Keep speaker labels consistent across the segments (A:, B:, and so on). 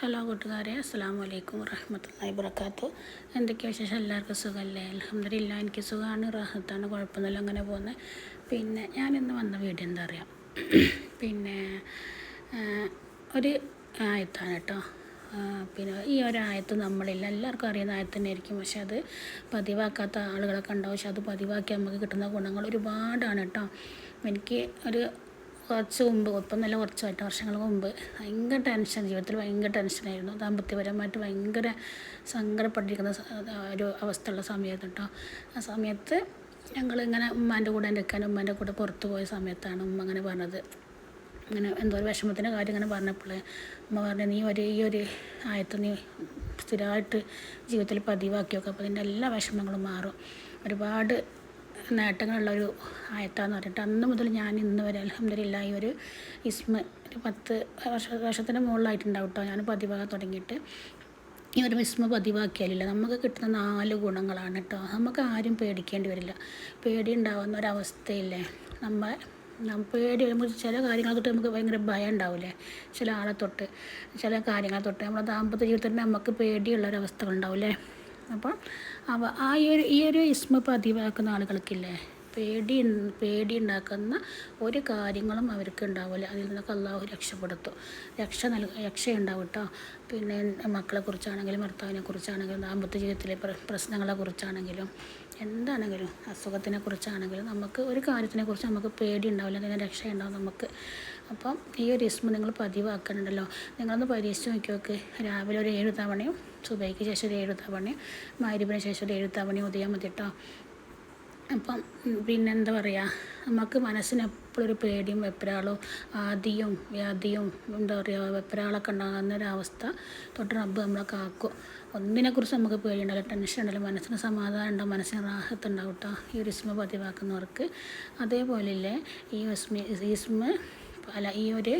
A: Hello കൂട്ടുകാരെ. അസ്സാം വലൈക്കും വറഹമത്തല്ലാ വർക്കാത്തു എന്തൊക്കെയാണ് വിശേഷം? എല്ലാവർക്കും സുഖമല്ലേ അലഹമില്ല എനിക്ക് സുഖമാണ് റാഹത്താണ് കുഴപ്പമൊന്നുമില്ല അങ്ങനെ പോകുന്നത് പിന്നെ ഞാനിന്ന് വന്ന വീഡിയോ എന്താ പറയുക പിന്നെ ഒരു ആയത്താണ് കേട്ടോ. പിന്നെ ഈ ഒരു ആയത്ത് നമ്മളില്ല എല്ലാവർക്കും അറിയുന്ന ആയത്ത് തന്നെ ആയിരിക്കും പക്ഷെ അത് പതിവാക്കാത്ത ആളുകളൊക്കെ ഉണ്ടാവും. പക്ഷെ അത് പതിവാക്കി നമുക്ക് കിട്ടുന്ന ഗുണങ്ങൾ ഒരുപാടാണ് കേട്ടോ. എനിക്ക് ഒരു കുറച്ച് മുമ്പ് ഇപ്പം നല്ല കുറച്ചായിട്ട് വർഷങ്ങൾക്ക് മുമ്പ് ഭയങ്കര ടെൻഷൻ ജീവിതത്തിൽ ഭയങ്കര ടെൻഷനായിരുന്നു ദാമ്പത്യപരമായിട്ട് ഭയങ്കര സങ്കടപ്പെട്ടിരിക്കുന്ന ഒരു അവസ്ഥയുള്ള സമയത്ത് കേട്ടോ ആ സമയത്ത് ഞങ്ങളിങ്ങനെ ഉമ്മാന്റെ കൂടെ നിൽക്കാൻ ഉമ്മാന്റെ കൂടെ പുറത്ത് പോയ സമയത്താണ് ഉമ്മ അങ്ങനെ പറഞ്ഞത്. ഇങ്ങനെ എന്തോ ഒരു വിഷമത്തിന്റെ കാര്യം ഇങ്ങനെ പറഞ്ഞപ്പോൾ ഉമ്മ പറഞ്ഞു നീ ഒരു ഈ ഒരു ആയത്ത് നീ സ്ഥിരമായിട്ട് ജീവിതത്തിൽ പതിവാക്കി അപ്പോൾ അതിന്റെ എല്ലാ വിഷമങ്ങളും മാറും. ഒരുപാട് നേട്ടങ്ങളുള്ളൊരു ആയത്താന്ന് പറഞ്ഞിട്ട് അന്ന് മുതൽ ഞാൻ ഇന്ന് വരെ അലഹമ്മദില്ല ഈ ഒരു ഇസ്മ ഒരു പത്ത് വർഷ വർഷത്തിന് മുകളിലായിട്ടുണ്ടാവും കേട്ടോ ഞാൻ പതിവാകാൻ തുടങ്ങിയിട്ട് ഈ ഒരു വിസ്മ പതിവാക്കിയാലില്ല. നമുക്ക് കിട്ടുന്ന നാല് ഗുണങ്ങളാണ് കേട്ടോ നമുക്ക് ആരും പേടിക്കേണ്ടി വരില്ല. പേടി ഉണ്ടാവുന്ന ഒരവസ്ഥയില്ലേ നമ്മൾ പേടി വരുമ്പോൾ ചില കാര്യങ്ങളെ തൊട്ട് നമുക്ക് ഭയങ്കര ഭയം ഉണ്ടാവില്ലേ ചില ആളെ തൊട്ട് ചില കാര്യങ്ങളെ തൊട്ട്. നമ്മുടെ ദാമ്പത്യ ജീവിതത്തിൽ നമുക്ക് പേടിയുള്ള ഒരവസ്ഥകൾ അപ്പോൾ അവ ആ ഒരു ഈ ഒരു ഇസ്മ പതിവാക്കുന്ന ആളുകൾക്കില്ലേ പേടി പേടി ഉണ്ടാക്കുന്ന ഒരു കാര്യങ്ങളും അവർക്ക് ഉണ്ടാവില്ല അതിൽ നിന്നൊക്കെ അള്ളാഹു രക്ഷപ്പെടുത്തും. രക്ഷ നൽ രക്ഷയുണ്ടാവും കേട്ടോ പിന്നെ മക്കളെ കുറിച്ചാണെങ്കിലും ഭർത്താവിനെ കുറിച്ചാണെങ്കിലും ദാമ്പത്യ ജീവിതത്തിലെ പ്ര- പ്രശ്നങ്ങളെ കുറിച്ചാണെങ്കിലും എന്താണെങ്കിലും അസുഖത്തിനെ കുറിച്ചാണെങ്കിലും നമുക്ക് ഒരു കാര്യത്തിനെ കുറിച്ച് നമുക്ക് പേടി ഉണ്ടാവില്ല അതിന് രക്ഷയുണ്ടാവും നമുക്ക്. അപ്പം ഈ ഒരു ഇസ്മ നിങ്ങൾ പതിവാക്കണുണ്ടല്ലോ. നിങ്ങളൊന്ന് പരീക്ഷിച്ച് നോക്കി നോക്ക് രാവിലെ ഒരു ഏഴ് തവണയും സുബൈക്ക് ശേഷം ഒരു ഏഴ് തവണയും മാരിപ്പിന് ശേഷം ഒരു ഏഴ് തവണയും ഉദയം മതി കേട്ടോ അപ്പം പിന്നെന്താ പറയുക നമുക്ക് മനസ്സിന് എപ്പോഴും ഒരു പേടിയും വെപ്രാളവും ആദിയും വ്യാധിയും എന്താ പറയുക വെപ്രാളൊക്കെ ഉണ്ടാകുന്ന ഒരവസ്ഥ തൊട്ട് റബ്ബ് നമ്മളെ കാക്കും. ഒന്നിനെക്കുറിച്ച് നമുക്ക് പേടിയുണ്ടല്ലോ ടെൻഷൻ ഉണ്ടല്ലോ. മനസ്സിന് സമാധാനം ഉണ്ടാവും മനസ്സിന് റാഹത്ത് ഉണ്ടാവും കേട്ടോ ഈ ഒരു ഇസ്മ പതിവാക്കുന്നവർക്ക്. അതേപോലെ ഈ ഇസ്മ ഇസ്മ അല്ല ഈ ഒരു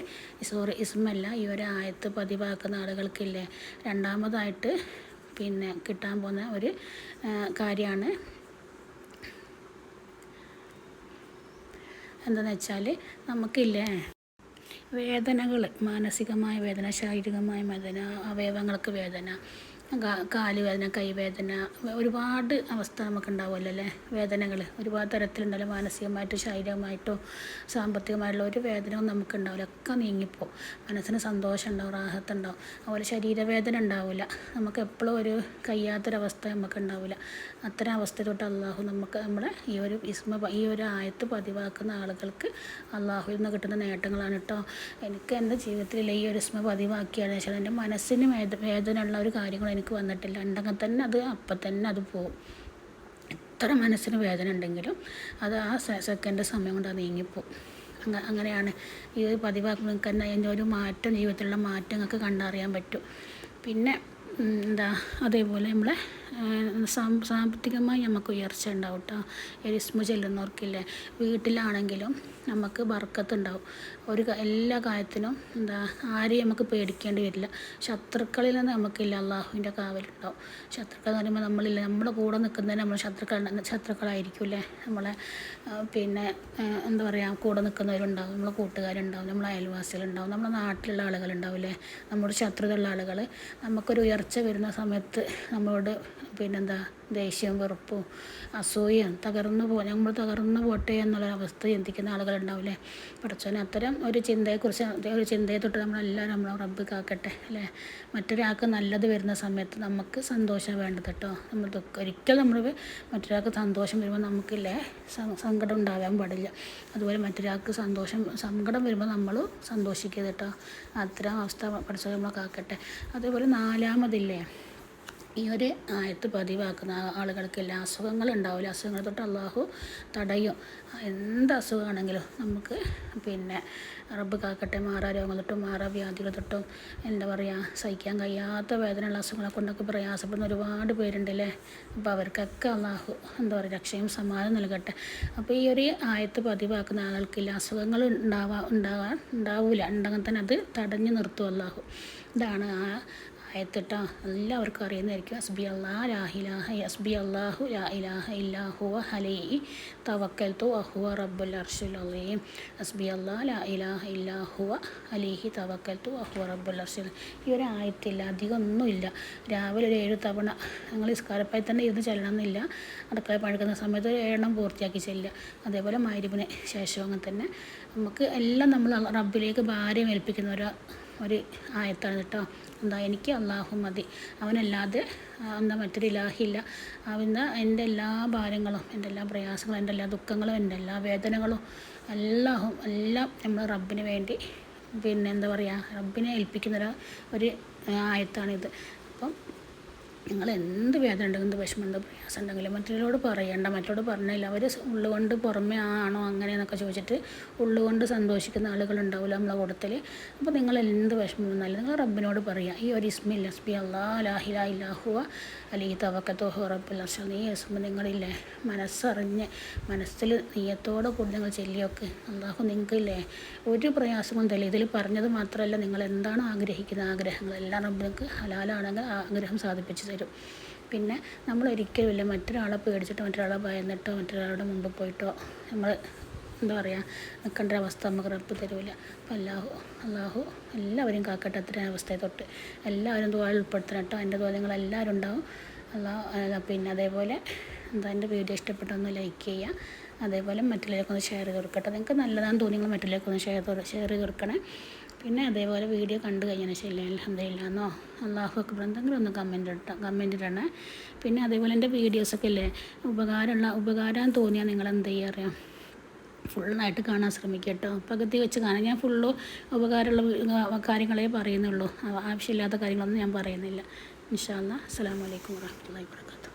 A: സോറി ഇസ്മല്ല ഈ ഒരു ആയത്ത് പതിവാക്കുന്ന ആളുകൾക്കില്ലേ? രണ്ടാമതായിട്ട് പിന്നെ കിട്ടാൻ പോകുന്ന ഒരു കാര്യമാണ്. എന്താണെന്ന് വെച്ചാൽ നമുക്കില്ലേ വേദനകൾ മാനസികമായ വേദന ശാരീരികമായ വേദന അവയവങ്ങൾക്ക് വേദന കാ- കാൽ വേദന കൈവേദന ഒരുപാട് അവസ്ഥ നമുക്കുണ്ടാവുമല്ലോ അല്ലേ വേദനകൾ ഒരുപാട് തരത്തിലുണ്ടല്ലോ. മാനസികമായിട്ടോ ശാരീരികമായിട്ടോ സാമ്പത്തികമായിട്ടുള്ള ഒരു വേദനയും നമുക്കുണ്ടാവില്ല. ഒക്കെ നീങ്ങിപ്പോൾ മനസ്സിന് സന്തോഷം ഉണ്ടാവും റാഹത്ത് ഉണ്ടാവും അതുപോലെ ശരീരവേദന ഉണ്ടാവില്ല. നമുക്ക് എപ്പോഴും ഒരു കഴിയാത്തൊരവസ്ഥ നമുക്ക് ഉണ്ടാവില്ല അത്തരം അവസ്ഥ തൊട്ട് അള്ളാഹു നമുക്ക് നമ്മുടെ ഈ ഒരു ഇസ്മ ഈ ഒരു ആയത്ത് പതിവാക്കുന്ന ആളുകൾക്ക് അള്ളാഹുവിൽ നിന്ന് കിട്ടുന്ന നേട്ടങ്ങളാണ് കേട്ടോ. എനിക്ക് എന്റെ ജീവിതത്തിൽ ഈ ഒരു ഇസ്മ പതിവാക്കിയാണ് വെച്ചാൽ എന്റെ മനസ്സിന് വേദ വേദന ഉള്ള ഒരു കാര്യങ്ങൾ എനിക്ക് വന്നിട്ടില്ല. ഉണ്ടെങ്കിൽ തന്നെ അത് അപ്പം തന്നെ അത് പോവും. എത്ര മനസ്സിന് വേദന ഉണ്ടെങ്കിലും അത് ആ സെക്കൻഡ് സമയം കൊണ്ട് അത് നീങ്ങിപ്പോവും. അങ്ങ അങ്ങനെയാണ് ഈ നിങ്ങൾക്ക് തന്നെ അതിന്റെ ഒരു മാറ്റം ജീവിതത്തിലുള്ള മാറ്റം നിങ്ങൾക്ക് കണ്ടറിയാൻ പറ്റും. പിന്നെ എന്താ അതേപോലെ നമ്മളെ സാമ്പത്തികമായി നമുക്ക് ഉയർച്ച ഉണ്ടാവും കേട്ടോ എരിസ്മ ചെല്ലുന്നവർക്കില്ലേ വീട്ടിലാണെങ്കിലും നമുക്ക് ബർക്കത്തുണ്ടാവും. ഒരു എല്ലാ കാര്യത്തിനും എന്താ ആരെയും നമുക്ക് പേടിക്കേണ്ടി വരില്ല. ശത്രുക്കളിൽ നിന്ന് നമുക്കില്ല അള്ളാഹുവിന്റെ കാവലുണ്ടാവും. ശത്രുക്കൾ എന്ന് പറയുമ്പോൾ നമ്മളില്ല. നമ്മുടെ കൂടെ നിൽക്കുന്നതിന് നമ്മൾ ശത്രുക്കൾ ശത്രുക്കളായിരിക്കില്ലേ? നമ്മളെ പിന്നെ എന്താ പറയുക കൂടെ നിൽക്കുന്നവരുണ്ടാവും. നമ്മളെ കൂട്ടുകാരുണ്ടാവും. നമ്മളെ അയൽവാസികളുണ്ടാവും. നമ്മുടെ നാട്ടിലുള്ള ആളുകളുണ്ടാവില്ലേ? നമ്മുടെ ശത്രുതയുള്ള ആളുകൾ നമുക്കൊരു ഉയർച്ച വരുന്ന സമയത്ത് നമ്മളോട് പിന്നെന്താ ദേഷ്യവും വെറുപ്പും അസൂയയും തകർന്നു പോ നമ്മൾ തകർന്നു പോട്ടെ എന്നുള്ള അവസ്ഥ ചിന്തിക്കുന്ന ആളുകളുണ്ടാവില്ലേ? പഠിച്ചോനെ അത്തരം ഒരു ചിന്തയെക്കുറിച്ച് ഒരു ചിന്തയെ തൊട്ട് നമ്മളെല്ലാവരും നമ്മളെ റബ്ബ് കാക്കട്ടെ അല്ലേ? മറ്റൊരാൾക്ക് നല്ലത് വരുന്ന സമയത്ത് നമുക്ക് സന്തോഷം വേണ്ടത് കേട്ടോ നമ്മൾ ദുഃഖം ഒരിക്കലും നമ്മൾ മറ്റൊരാൾക്ക് സന്തോഷം വരുമ്പോൾ നമുക്കില്ലേ സങ്കടം ഉണ്ടാകാൻ പാടില്ല. അതുപോലെ മറ്റൊരാൾക്ക് സന്തോഷം സങ്കടം വരുമ്പോൾ നമ്മൾ സന്തോഷിക്കരുത് കേട്ടോ അത്തരം അവസ്ഥ പഠിച്ചോ നമ്മളെ കാക്കട്ടെ. അതേപോലെ നാലാമതില്ലേ ഈ ഒരു ആയത്ത് പതിവാക്കുന്ന ആളുകൾക്ക് എല്ലാ അസുഖങ്ങളും ഉണ്ടാവില്ല? അസുഖങ്ങൾ തൊട്ട് അള്ളാഹു തടയും. എന്ത് അസുഖമാണെങ്കിലും നമുക്ക് പിന്നെ റബ്ബ് കാക്കട്ടെ മാറാ രോഗങ്ങൾ തൊട്ടും മാറാ വ്യാധികൾ തൊട്ടും എന്താ പറയുക സഹിക്കാൻ കഴിയാത്ത വേദനയുള്ള അസുഖങ്ങളെ കൊണ്ടൊക്കെ പ്രയാസപ്പെടുന്ന ഒരുപാട് പേരുണ്ടല്ലേ അപ്പോൾ അവർക്കൊക്കെ അള്ളാഹു എന്താ പറയുക രക്ഷയും സമാധാനം നൽകട്ടെ. അപ്പോൾ ഈ ഒരു ആയത്ത് പതിവാക്കുന്ന ആളുകൾക്കില്ല അസുഖങ്ങൾ ഉണ്ടാവാ ഉണ്ടാകാൻ ഉണ്ടാവില്ല ഉണ്ടെങ്കിൽ തന്നെ അത് തടഞ്ഞു നിർത്തും അള്ളാഹു. ഇതാണ് ആ ആയത്തിട്ടോ. എല്ലാവർക്കും അറിയുന്നതായിരിക്കും. അസ്ബി അള്ളാ ലാഹിലാഹ അസ്ബി അള്ളാഹു ലാ ഇലാഹ ഇല്ലാഹുവ തവക്കൽ തു അഹുവ റബ്ബുൽ അർഷുൽ അലീം. അസ്ബി അള്ളാ ലാ ഇലാഹ ഇല്ലാഹുവ അലിഹി തു അഹുവ റബ്ബുൽ അർഷുൽ ഈ ഒരു ആയത്തില്ല അധികം ഒന്നുമില്ല രാവിലെ ഒരു ഏഴ് തവണ ഞങ്ങൾ ഇസ്കാരപ്പായി തന്നെ ഇരുന്ന് ചെല്ലണമെന്നില്ല അടുക്കള പഴക്കുന്ന സമയത്ത് ഒരു ഏഴെണ്ണം പൂർത്തിയാക്കി ചെല്ലുക. അതേപോലെ മാരിപ്പിന് ശേഷം അങ്ങനെ തന്നെ. നമുക്ക് എല്ലാം നമ്മൾ റബ്ബിലേക്ക് ഭാരം ഏൽപ്പിക്കുന്ന ഒരു ഒരു ആയത്താണ് കേട്ടോ. എന്താ എനിക്ക് അള്ളാഹു മതി. അവനല്ലാതെ എന്താ മറ്റൊരു ഇലാഹില്ല. അവന്റെ എന്റെ എല്ലാ ഭാരങ്ങളും എന്റെ എല്ലാ പ്രയാസങ്ങളും എന്റെ എല്ലാ ദുഃഖങ്ങളും എന്റെ എല്ലാ വേദനകളും എല്ലാഹും എല്ലാം നമ്മൾ റബ്ബിന് വേണ്ടി പിന്നെ എന്താ പറയുക റബ്ബിനെ ഏൽപ്പിക്കുന്ന ഒരു ആയത്താണിത്. അപ്പം നിങ്ങൾ എന്ത് വേദന ഉണ്ടെങ്കിലും എന്ത് വിഷമം എന്ത് പ്രയാസം ഉണ്ടെങ്കിലും മറ്റുള്ളവരോട് പറയണ്ട മറ്റുള്ളവർ പറഞ്ഞില്ല. അവർ ഉള്ളുകൊണ്ട് പുറമേ ആണോ അങ്ങനെ എന്നൊക്കെ ചോദിച്ചിട്ട് ഉള്ളുകൊണ്ട് സന്തോഷിക്കുന്ന ആളുകളുണ്ടാവില്ല നമ്മളെ കൂട്ടത്തിൽ അപ്പോൾ നിങ്ങൾ എന്ത് വിഷമം വന്നാലും നിങ്ങൾ റബ്ബിനോട് പറയുക ഈ ഒരു ഇസ്മി അസ്ബി അള്ളാ ലാഹില ഇല്ലാഹുവ അലി തവക്കത്തോ റബ്ബുൽ അർഷ നീ ഇസ്മ നിങ്ങളില്ലേ? മനസ്സറിഞ്ഞ് മനസ്സിൽ നീയത്തോടെ കൂടി നിങ്ങൾ ചെല്ലിയൊക്കെ. അള്ളാഹു നിങ്ങൾക്കില്ലേ ഒരു പ്രയാസവും തല്ല ഇതിൽ പറഞ്ഞത് മാത്രമല്ല നിങ്ങൾ എന്താണ് ആഗ്രഹിക്കുന്ന ആഗ്രഹങ്ങൾ. എല്ലാം നിങ്ങൾക്ക് ഹലാലാണെങ്കിൽ ആഗ്രഹം സാധിപ്പിച്ച് തരും പിന്നെ നമ്മൾ ഒരിക്കലും ഇല്ല. മറ്റൊരാളെ പേടിച്ചിട്ടോ മറ്റൊരാളെ ഭയന്നിട്ടോ മറ്റൊരാളുടെ മുമ്പ് പോയിട്ടോ നമ്മൾ എന്താ പറയുക നിൽക്കേണ്ട അവസ്ഥ നമുക്ക് റബ്ബ് തരില്ല അപ്പം അല്ലാഹു അല്ലാഹു എല്ലാവരും കാക്കട്ടെ അത്രയും അവസ്ഥയെ തൊട്ട്. എല്ലാവരും ദുആ ഉൾപ്പെടുത്തണം കേട്ടോ. എന്റെ എല്ലാവരും ഉണ്ടാവും. അല്ലാ പിന്നെ അതേപോലെ എന്താ എന്റെ വീഡിയോ ഇഷ്ടപ്പെട്ടൊന്ന് ലൈക്ക് ചെയ്യുക അതേപോലെ മറ്റുള്ളവർക്കൊന്ന് ഷെയർ ചെയ്ത് കൊടുക്കട്ടെ. നിങ്ങൾക്ക് നല്ലതാണെന്ന് തോന്നി നിങ്ങൾ മറ്റുള്ളവർക്കൊന്ന് ഷെയർ ഷെയർ ചെയ്ത് കൊടുക്കണേ. പിന്നെ അതേപോലെ വീഡിയോ കണ്ടു കഴിഞ്ഞതിന് ശേഷം അലഹമില്ലാന്നോ അള്ളാഹു അക്ബർ എന്തെങ്കിലും ഒന്ന് കമന്റ് ഇട്ട കമന്റ് ഇടണേ. പിന്നെ അതേപോലെ എന്റെ വീഡിയോസൊക്കെ അല്ലേ ഉപകാരമുള്ള ഉപകാരം തോന്നിയാൽ നിങ്ങൾ എന്ത് ചെയ്യുക അറിയാം? ഫുള്ളായിട്ട് കാണാൻ ശ്രമിക്കുക കേട്ടോ. പകുതി വെച്ച് കാണാൻ ഞാൻ ഫുള്ള് ഉപകാരമുള്ള കാര്യങ്ങളെ പറയുന്നുള്ളൂ. ആവശ്യമില്ലാത്ത കാര്യങ്ങളൊന്നും ഞാൻ പറയുന്നില്ല. ഇൻഷാ അല്ലാ അസ്സാം വലൈക്കും വാഹമത്തല്ലാ വാബർക്കാത്തു